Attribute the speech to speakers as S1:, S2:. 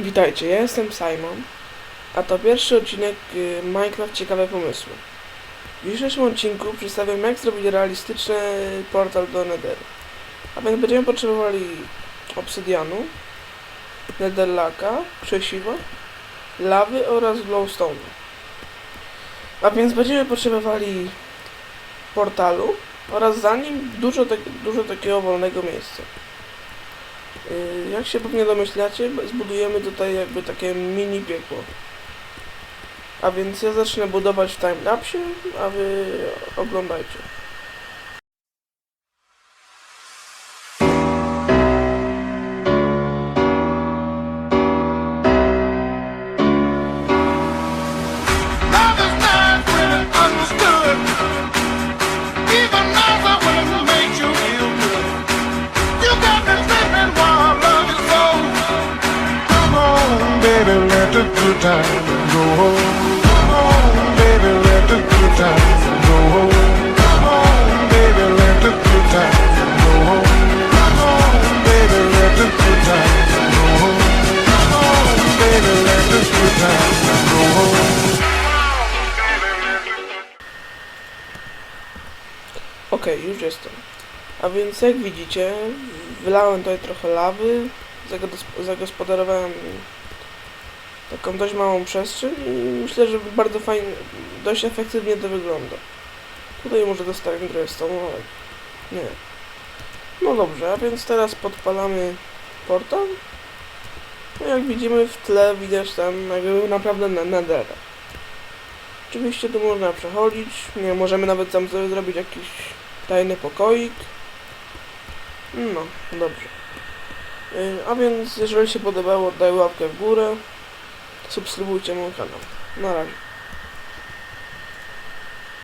S1: Witajcie, ja jestem Simon, a to pierwszy odcinek y, Minecraft Ciekawe Pomysły. W dzisiejszym odcinku przedstawiam jak zrobić realistyczny portal do Netheru. A więc będziemy potrzebowali obsydianu, netherlaka, krzesiwa, lawy oraz glowstone'u. A więc będziemy potrzebowali portalu oraz za nim dużo, tak, dużo takiego wolnego miejsca. Y, Jak się pewnie domyślacie, zbudujemy tutaj jakby takie mini piekło. A więc ja zacznę budować w timelapsie, a wy oglądajcie.
S2: Baby, let the good times go. Come on, baby, let the good times go. Come on, baby, let the good times go. Come on, baby, let the good times go. Come on, baby, let the good times go.
S1: Okej, już jestem. A więc jak widzicie, wylałem tutaj trochę lawy, zagospodarowałem taką dość małą przestrzeń i myślę, że bardzo fajnie, dość efektywnie to wygląda. Tutaj może dostaję trochę stołówek. Nie. No dobrze, a więc teraz podpalamy portal. No jak widzimy w tle widać tam jakby naprawdę na nether. Oczywiście tu można przechodzić, nie możemy nawet tam sobie zrobić jakiś tajny pokoik. No, dobrze. Yy, A więc jeżeli się podobało, daj łapkę w górę. Subskrybujcie mój kanał. Na razie.